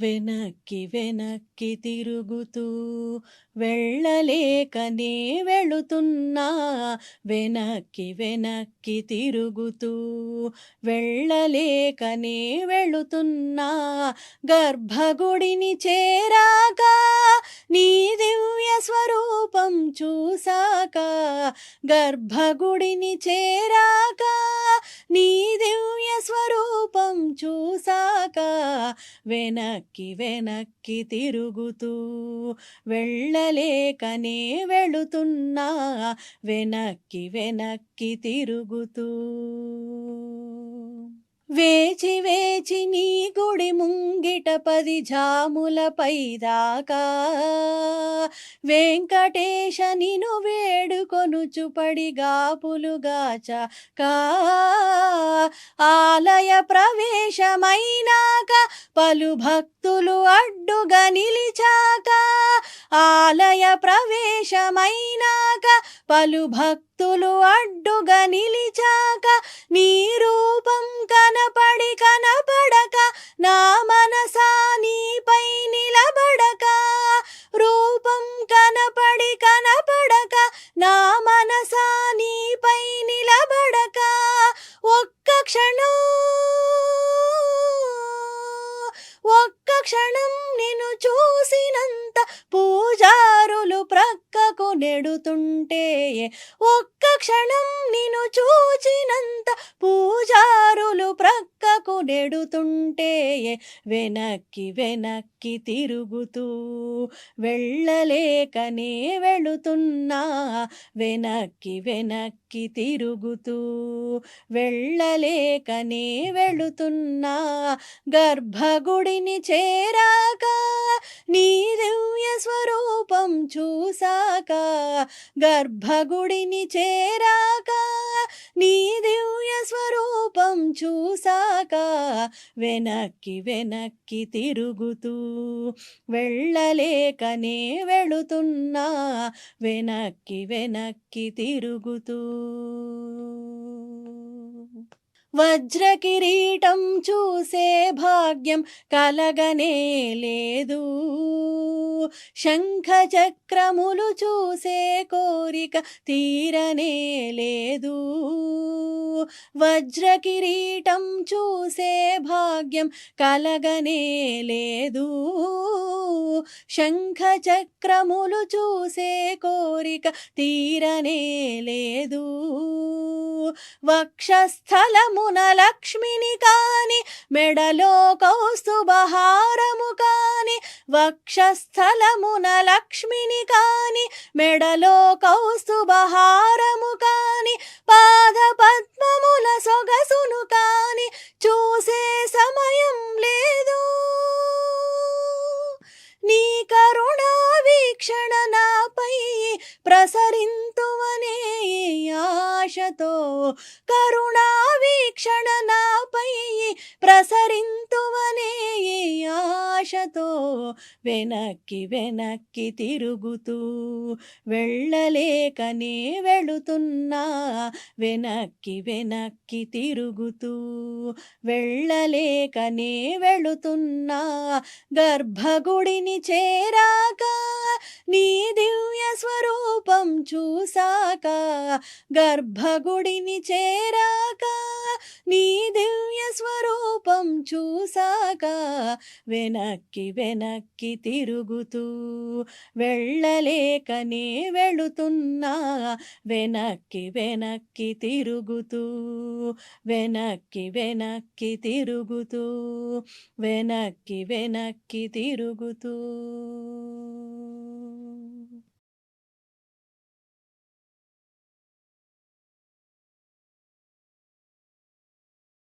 వెనక్కి వెనక్కి తిరుగుతూ వెళ్ళలేకనే వెళుతున్నా. వెనక్కి వెనక్కి తిరుగుతూ వెళ్ళలేకనే వెళుతున్నా. గర్భగుడిని చేరాక నీ దివ్య స్వరూపం చూసాక గర్భగుడిని చేరాక నీ దివ్య స్వరూపం చూసాక వెనక్కి వెనక్కి తిరుగుతూ వెళ్ళలేకనే వెళుతున్నా వెనక్కి వెనక్కి తిరుగుతూ. వేచి వేచి నీ గుడి ముంగిట పది జాములపై దాకా వెంకటేశ నిను వేడుకొనుచు పడిగాపులుగాచ కా ఆలయ ప్రవేశమైనాక పలు భక్తులు అడ్డుగా నిలిచాక. ఆలయ ప్రవేశమైనాక పలు భక్తులు అడ్డుగా నిలిచాక. నీ రూప క్షణం నేను చూసినంత పూజారులు ప్రక్కకు నెడుతుంటే ఒక్క క్షణం నిన్ను చూచినంత పూజారులు ప్రక్కకు నెడుతుంటే వెనక్కి వెనక్కి తిరుగుతూ వెళ్ళలేకనే వెళుతున్నా. వెనక్కి వెనక్కి తిరుగుతూ వెళ్ళలేకనే వెళుతున్నా. గర్భగుడిని చేరాక నీ చూసాక గర్భగుడిని చేరాక నీ దివ్య స్వరూపం చూసాక వెనక్కి వెనక్కి తిరుగుతూ వెళ్ళలేకనే వెళుతున్నా వెనక్కి వెనక్కి తిరుగుతూ. వజ్రకిరీటం చూసే భాగ్యం కలగనే లేదు. శంఖ చక్రములు చూసే కోరిక తీరనే లేదు. వజ్రకిరీటం చూసే భాగ్యం కలగనే లేదు. శంఖ చక్రములు చూసే కోరిక తీరనే లేదు. వక్షస్థలమున లక్ష్మిని కాని మెడలో కౌస్తుభహారము కాని వక్షస్థలమున లక్ష్మిని కాని మెడలో కౌస్తుభహారము కాని పాద పద్మముల సొగసును కాని చూసే సమయం లేదు. నీ కరుణా వీక్షణ నాపై ప్రసరించ ఆశతో కరుణా వీక్షణ నాపై ప్రసరింతువనే ఆశతో వెనక్కి వెనక్కి తిరుగుతూ వెళ్ళలేకనే వెళుతున్నా వెనక్కి వెనక్కి తిరుగుతూ వెళ్ళలేకనే వెళుతున్నా గర్భగుడిని చేరాక నీ దివ్య స్వరూపం చూసాక గర్భగుడిని చేరాక నీ దివ్య స్వరూపం చూసాక వెనక్కి వెనక్కి తిరుగుతూ వెళ్ళలేకనే వెళుతున్నా వెనక్కి వెనక్కి తిరుగుతూ వెనక్కి వెనక్కి తిరుగుతూ వెనక్కి వెనక్కి తిరుగుతూ.